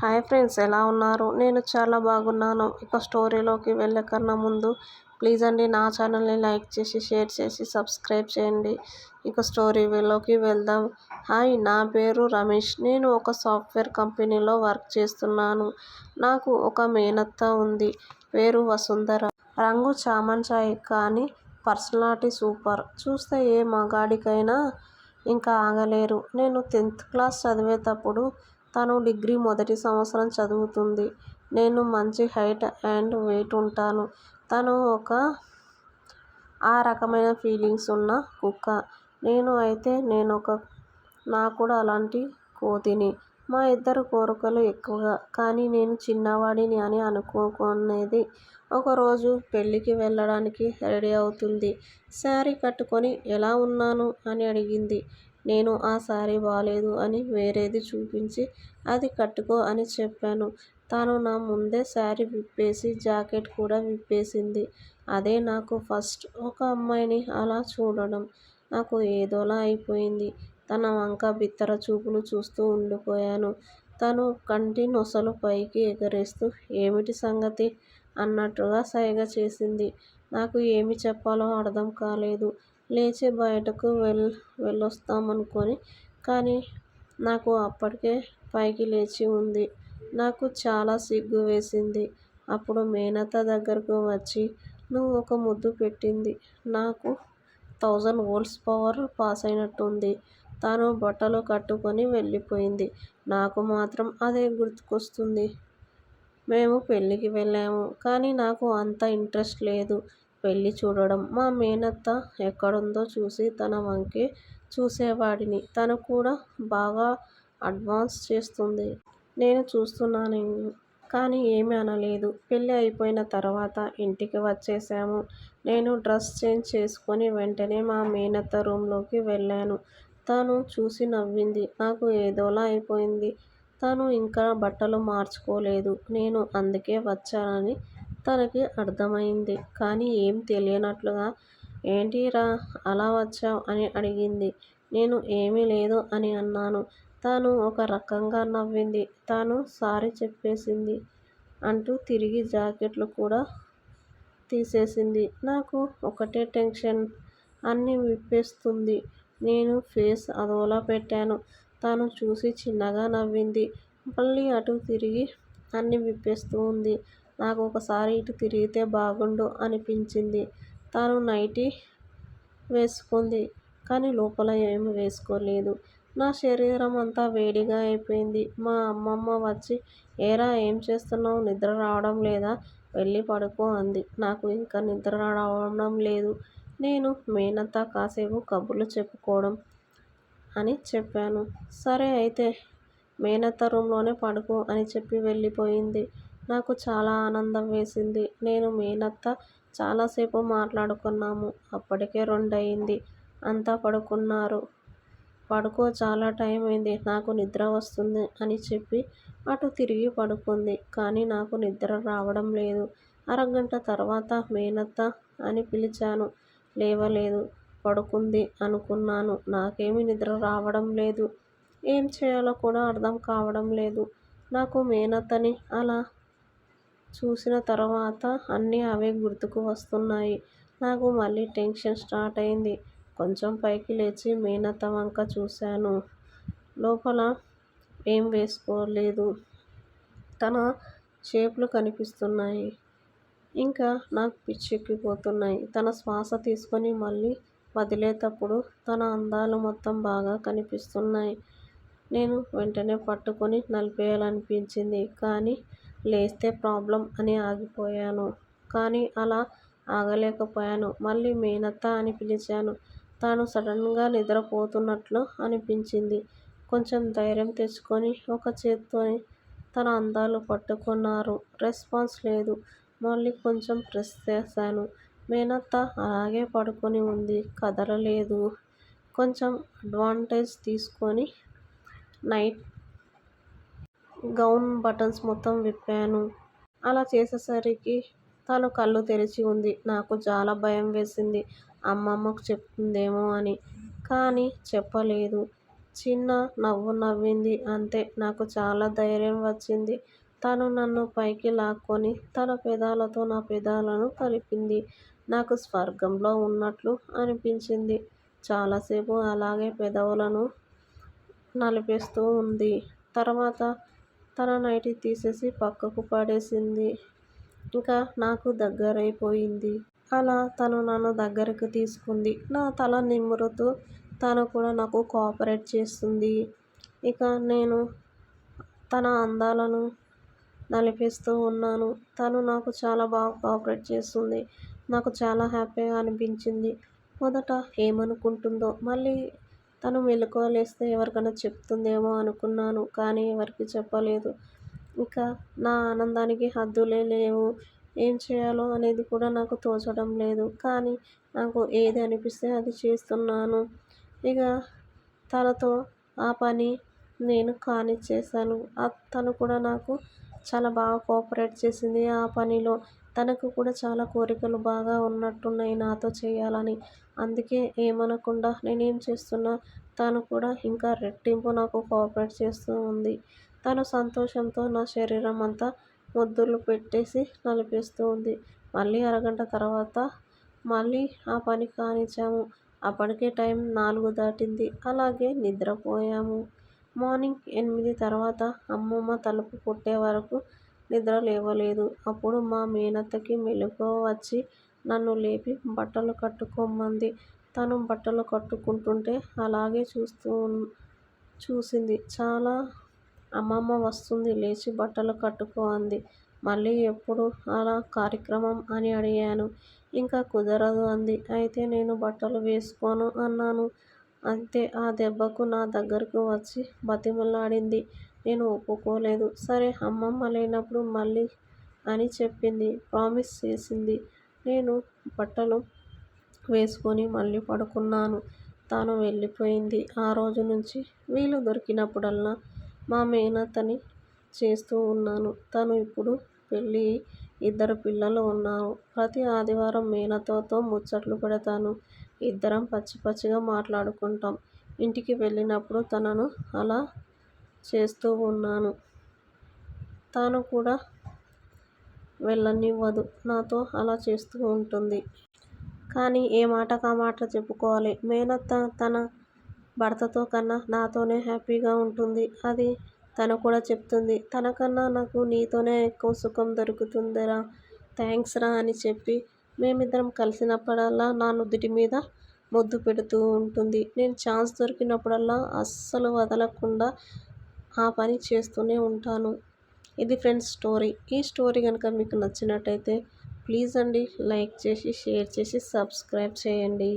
Hi friends ఎలా ఉన్నారు? నేను చాలా బాగున్నాను. ఇక స్టోరీలోకి వెళ్ళే కన్నా ముందు ప్లీజ్ అండి నా ఛానల్ని లైక్ చేసి షేర్ చేసి సబ్స్క్రైబ్ చేయండి. ఇక స్టోరీలోకి వెళ్దాం. హాయ్ నా పేరు రమేష్. నేను ఒక సాఫ్ట్వేర్ కంపెనీలో వర్క్ చేస్తున్నాను. నాకు ఒక మేనత్త ఉంది. పేరు వసుంధర. రంగు చామంచాయి కానీ పర్సనాలిటీ సూపర్. చూస్తే ఏ మగాడికైనా ఇంకా ఆగలేరు. నేను టెన్త్ క్లాస్ చదివేటప్పుడు తను డిగ్రీ మొదటి సంవత్సరం చదువుతుంది. నేను మంచి హైట్ అండ్ వెయిట్ ఉంటాను. తను ఒక ఆ రకమైన ఫీలింగ్స్ ఉన్న కుక్క. నేను అయితే నేను ఒక నా కూడా అలాంటి కోతిని. మా ఇద్దరు కోరికలు ఎక్కువగా. కానీ నేను చిన్నవాడిని అని అనుకోకునేది. ఒకరోజు పెళ్ళికి వెళ్ళడానికి రెడీ అవుతుంది. శారీ కట్టుకొని ఎలా ఉన్నాను అని అడిగింది. నేను ఆ శారీ బాగాలేదు అని వేరేది చూపించి అది కట్టుకో అని చెప్పాను. తను నా ముందే శారీ విప్పేసి జాకెట్ కూడా విప్పేసింది. అదే నాకు ఫస్ట్ ఒక అమ్మాయిని అలా చూడడం. నాకు ఏదోలా అయిపోయింది. తన వంక బిత్తర చూపులు చూస్తూ ఉండిపోయాను. తను కంటి నొసలు పైకి ఎగరేస్తూ ఏమిటి సంగతి? అన్నట్టుగా సైగ చేసింది. నాకు ఏమి చెప్పాలో అర్థం కాలేదు. లేచి బయటకు వెళ్ వెళ్ళొస్తామనుకొని కానీ నాకు అప్పటికే పైకి లేచి ఉంది. నాకు చాలా సిగ్గు వేసింది. అప్పుడు మేనత్త దగ్గరకు వచ్చి నువ్వు ఒక ముద్దు పెట్టింది. నాకు థౌజండ్ వోల్ట్స్ పవర్ పాస్ అయినట్టుంది. తను బట్టలు కట్టుకొని వెళ్ళిపోయింది. నాకు మాత్రం అదే గుర్తుకొస్తుంది. మేము పెళ్ళికి వెళ్ళాము కానీ నాకు అంత ఇంట్రెస్ట్ లేదు. పెళ్ళి చూడడం. మా మేనత్త ఎక్కడుందో చూసి తన వంకే చూసేవాడిని. తను కూడా బాగా అడ్వాన్స్ చేస్తుంది. నేను చూస్తున్నాను. కానీ ఏమీ అనలేదు. పెళ్ళి అయిపోయిన తర్వాత ఇంటికి వచ్చేసాము నేను డ్రెస్ చేంజ్ చేసుకొని వెంటనే మా మేనత్త రూంలోకి వెళ్ళాను. తను చూసి నవ్వింది. నాకు ఏదోలా అయిపోయింది. తను ఇంకా బట్టలు మార్చుకోలేదు. నేను అందుకే వచ్చానని తనకి అర్థమైంది. కానీ ఏం తెలియనట్లుగా ఏంటిరా అలా వచ్చావ్? అని అడిగింది. నేను ఏమీ లేదు అని అన్నాను. తాను ఒక రకంగా నవ్వింది. తాను సారీ చెప్పేసింది అంటూ తిరిగి జాకెట్లు కూడా తీసేసింది. నాకు ఒకటే టెన్షన్ అన్నీ విప్పేస్తుంది. నేను ఫేస్ అదోలా పెట్టాను. తను చూసి చిన్నగా నవ్వింది. మళ్ళీ అటు తిరిగి అన్నీ విప్పేస్తూ ఉంది. నాకు ఒకసారి ఇటు తిరిగితే బాగుండు అనిపించింది. తను నైటీ వేసుకుంది కానీ లోపల ఏమీ వేసుకోలేదు. నా శరీరం అంతా వేడిగా అయిపోయింది. మా అమ్మమ్మ వచ్చి ఏరా ఏం చేస్తున్నావు? నిద్ర రావడం లేదా? వెళ్ళి పడుకో అంది. నాకు ఇంకా నిద్ర రావడం లేదు. నేను మేనత్త కాసేపు కబుర్లు చెప్పుకోవడం అని చెప్పాను. సరే అయితే మేనత్త రూమ్లోనే పడుకో అని చెప్పి వెళ్ళిపోయింది. నాకు చాలా ఆనందం వేసింది. నేను మేనత్త చాలాసేపు మాట్లాడుకున్నాము. అప్పటికే రెండయింది. అంతా పడుకున్నారు. పడుకో చాలా టైం అయింది. నాకు నిద్ర వస్తుంది అని చెప్పి అటు తిరిగి పడుకుంది. కానీ నాకు నిద్ర రావడం లేదు. అరగంట తర్వాత మేనత్త అని పిలిచాను. లేవలేదు. పడుకుంది అనుకున్నాను. నాకేమీ నిద్ర రావడం లేదు. ఏం చేయాలో కూడా అర్థం కావడం లేదు. నాకు మేనత్తని అలా చూసిన తర్వాత అన్నీ అవే గుర్తుకు వస్తున్నాయి. నాకు మళ్ళీ టెన్షన్ స్టార్ట్ అయింది. కొంచెం పైకి లేచి మేనత్త వంక చూశాను. లోపల ఏం వేసుకోలేదు. తన షేప్లు కనిపిస్తున్నాయి. ఇంకా నాకు పిచ్చెక్కిపోతున్నాయి. తన శ్వాస తీసుకొని మళ్ళీ వదిలేటప్పుడు తన అందాలు మొత్తం బాగా కనిపిస్తున్నాయి. నేను వెంటనే పట్టుకొని నలిపేయాలనిపించింది. కానీ లేస్తే ప్రాబ్లం అని ఆగిపోయాను. కానీ అలా ఆగలేకపోయాను. మళ్ళీ మేనత్తా అని పిలిచాను. తను సడన్గా నిద్రపోతున్నట్లు అనిపించింది. కొంచెం ధైర్యం తెచ్చుకొని ఒక చేత్తోని తన అందాలు పట్టుకున్నారు. రెస్పాన్స్ లేదు. మళ్ళీ కొంచెం ప్రెస్ చేశాను. మేనత్త అలాగే పడుకొని ఉంది. కదలలేదు. కొంచెం అడ్వాంటేజ్ తీసుకొని నైట్ గౌన్ బటన్స్ మొత్తం విప్పాను అలా చేసేసరికి తను కళ్ళు తెరిచి ఉంది నాకు చాలా భయం వేసింది అమ్మమ్మకు చెప్తుందేమో అని కానీ చెప్పలేదు చిన్న నవ్వు నవ్వింది అంతే. నాకు చాలా ధైర్యం వచ్చింది. తను నన్ను పైకి లాక్కొని తన పెదాలతో నా పెదాలను కలిపింది. నాకు స్వర్గంలో ఉన్నట్లు అనిపించింది. చాలాసేపు అలాగే పెదవులను నలిపేస్తూ ఉంది తర్వాత తన నైటీ తీసేసి పక్కకు పడేసింది. ఇంకా నాకు దగ్గరైపోయింది. అలా తను నన్ను దగ్గరకు తీసుకుంది. నా తల నిమురుతూ తను కూడా నాకు కోఆపరేట్ చేస్తుంది. ఇక నేను తన అందాలను నలిపేస్తూ ఉన్నాను తను నాకు చాలా బాగా కోఆపరేట్ చేస్తుంది. నాకు చాలా హ్యాపీగా అనిపించింది. మొదట ఏమనుకుంటుందో, మళ్ళీ తను మెలకువలేస్తే ఎవరికైనా చెప్తుందేమో అనుకున్నాను. కానీ ఎవరికి చెప్పలేదు. ఇంకా నా ఆనందానికి హద్దులే లేవు. ఏం చేయాలో అనేది కూడా నాకు తోచడం లేదు. కానీ నాకు ఏది అనిపిస్తే అది చేస్తున్నాను. ఇక తనతో ఆ పని నేను కానిచ్చేసాను తను కూడా నాకు చాలా బాగా కోఆపరేట్ చేసింది ఆ పనిలో. తనకు కూడా చాలా కోరికలు బాగా ఉన్నట్టున్నాయి నాతో చేయాలని. అందుకే ఏమనకుండా నేనేం చేస్తున్నా తను కూడా ఇంకా రెట్టింపు నాకు కోఆపరేట్ చేస్తూ ఉంది తను సంతోషంతో నా శరీరం అంతా ముద్దులు పెట్టేసి నలిపేస్తూ ఉంది మళ్ళీ అరగంట తర్వాత మళ్ళీ ఆ పని కానిచ్చాము. అప్పటికే టైం నాలుగు దాటింది. అలాగే నిద్రపోయాము. మార్నింగ్ ఎనిమిది తర్వాత అమ్మమ్మ తలుపు కొట్టే వరకు నిద్ర లేవలేదు. అప్పుడు మా మేనత్తకి మెలకువ వచ్చి నన్ను లేపి బట్టలు కట్టుకోమంది. తను బట్టలు కట్టుకుంటుంటే అలాగే చూస్తూ చూసింది. చాలా అమ్మమ్మ వస్తుంది లేచి బట్టలు కట్టుకో అంది. మళ్ళీ ఎప్పుడు అలా కార్యక్రమం అని అడిగాను. ఇంకా కుదరదు అంది. అయితే నేను బట్టలు వేసుకోను అన్నాను. అంతే ఆ దెబ్బకు నా దగ్గరకు వచ్చి బతిమిలాడింది. నేను ఒప్పుకోలేదు. సరే అమ్మమ్మ లేనప్పుడు మళ్ళీ అని చెప్పింది. ప్రామిస్ చేసింది. నేను బట్టలు వేసుకొని మళ్ళీ పడుకున్నాను. తాను వెళ్ళిపోయింది. ఆ రోజు నుంచి వీలు దొరికినప్పుడల్లా మా మేనతని చేస్తూ ఉన్నాను తను ఇప్పుడు పెళ్ళి ఇద్దరు పిల్లలు ఉన్నారు ప్రతి ఆదివారం మేనతోతో ముచ్చట్లు పెడతాను. ఇద్దరం పచ్చి పచ్చిగా మాట్లాడుకుంటాం. ఇంటికి వెళ్ళినప్పుడు తనను అలా చేస్తూ ఉన్నాను తాను కూడా వెళ్ళనివ్వదు. నాతో అలా చేస్తూ ఉంటుంది కానీ ఏ మాటకామాట చెప్పుకోవాలి. మేనత్త తన భర్తతో కన్నా నాతోనే హ్యాపీగా ఉంటుంది అది తను కూడా చెప్తుంది. తనకన్నా నాకు నీతోనే ఎక్కువ సుఖం దొరుకుతుందిరా. థ్యాంక్స్ రా అని చెప్పి మేమిద్దరం కలిసినప్పుడల్లా నా నుదుటి మీద ముద్దు పెడుతూ ఉంటుంది నేను ఛాన్స్ దొరికినప్పుడల్లా అస్సలు వదలకుండా ఆ పని చేస్తూనే ఉంటాను ఇది ఫ్రెండ్స్ స్టోరీ. ఈ స్టోరీ కనుక మీకు నచ్చినట్టయితే ప్లీజ్ అండి లైక్ చేసి, షేర్ చేసి, సబ్స్క్రైబ్ చేయండి.